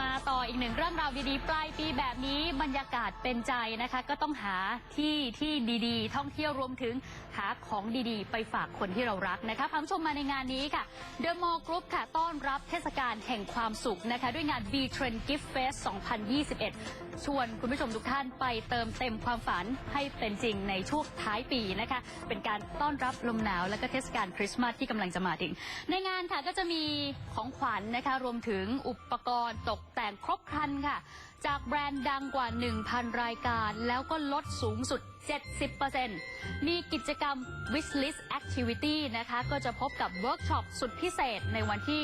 มาต่ออีกหนึ่งเรื่องราวดีๆ ปลายปีแบบนี้บรรยากาศเป็นใจนะคะ ก็ต้องหาที่ที่ดีๆ ท่องเที่ยวรวมถึงหาของดีๆ ไปฝากคนที่เรารักนะคะพาคุณผู้ชมมาในงานนี้ค่ะ The Mall Group ค่ะต้อนรับเทศกาลแห่งความสุขนะคะ ด้วยงาน B Trend Gift Fest 2021 ชวนคุณผู้ชมทุกท่านไปเติมเต็มความฝันให้เป็นจริงในช่วงท้ายปีนะคะ เป็นการต้อนรับลมหนาวและก็เทศกาลคริสต์มาสที่กำลังจะมาถึง ในงานค่ะก็จะมีของขวัญนะคะ รวมถึงอุปกรณ์ตกแต่งครบครันค่ะ จากแบรนด์ดังกว่า 1,000 รายการ แล้วก็ลดสูงสุด 70%มีกิจกรรม Wishlist Activity นะคะ ก็จะพบกับเวิร์กช็อปสุดพิเศษในวันที่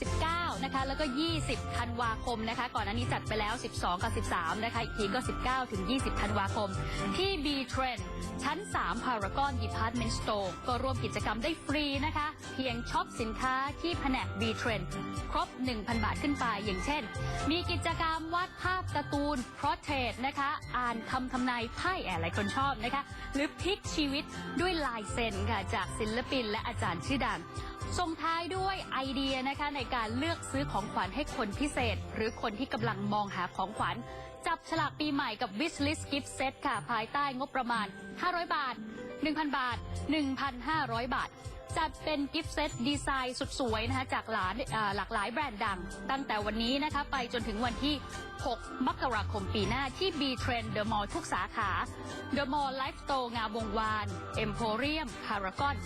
19 นะคะ แล้วก็ 20 ธันวาคมนะคะ ก่อนหน้านี้จัดไปแล้ว 12 กับ 13 นะคะ อีกทีก็ 19 ถึง 20 ธันวาคม ที่ B Trend ชั้น 3 Paragon Department Store ก็ร่วมกิจกรรมได้ฟรีนะคะ เพียงช็อปสินค้าที่แผนก B Trend ครบ 1,000 บาทขึ้นไป อย่างเช่น มีกิจกรรมวาดภาพการ์ตูน p o r t r a i t นะคะ อ่านคำทำนายไพ่แอบหลายคนชอบนะคะ หรือพลิกชีวิตด้วยลายเซ็นค่ะ จากศิลปินและอาจารย์ชื่อดัง ส่งท้ายด้วยไอเดียนะคะในการเลือกซื้อของขวัญให้คนพิเศษ หรือคนที่กำลังมองหาของขวัญ จับฉลากปีใหม่กับ Wishlist Gift Set ค่ะ ภายใต้งบประมาณ 500 บาท 1,000 บาท 1,500 บาท จัดเป็นกิฟต์เซตดีไซน์สุดสวยนะคะจากหลานหลากหลายแบรนด์ดัง ตั้งแต่วันนี้นะคะไปจนถึงวันที่ 6 มกราคมปีหน้าที่ B Trend The Mall ทุกสาขา The Mall Life Store งามวงวาน Emporium Paragon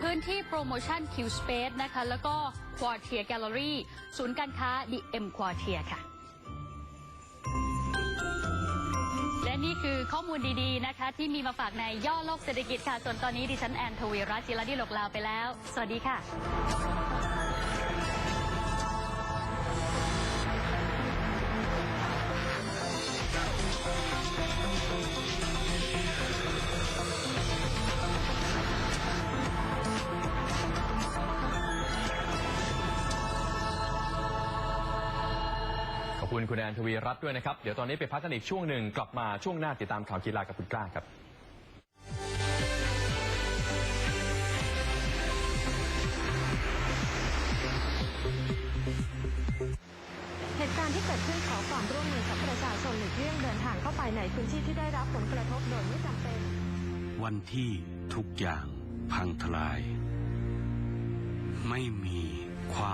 พื้นที่โปรโมชั่น Q Space นะคะ แล้วก็ Quartier Gallery ศูนย์การค้า The M Quartier ค่ะ นี่คือข้อมูลดีๆนะคะ ที่มีมาฝากในย่อโลกเศรษฐกิจค่ะ ส่วนตอนนี้ดิฉันแอนทวีรัตน์จิรดิหลกลาวไปแล้ว สวัสดีค่ะ คุณคุณแอนทวีรัตน์ด้วยนะครับ เดี๋ยวตอนนี้ไปพักกันอีกช่วงหนึ่งกลับมาช่วงหน้าติดตามข่าวกีฬากับคุณกล้าครับเหตุการณ์ที่เกิดขึ้นขอความร่วมมือกับประชาชนหลีกเลี่ยงเดินทางเข้าไปในพื้นที่ที่ได้รับผลกระทบโดยไม่จำเป็น วันที่ทุกอย่างพังทลาย ไม่มีความ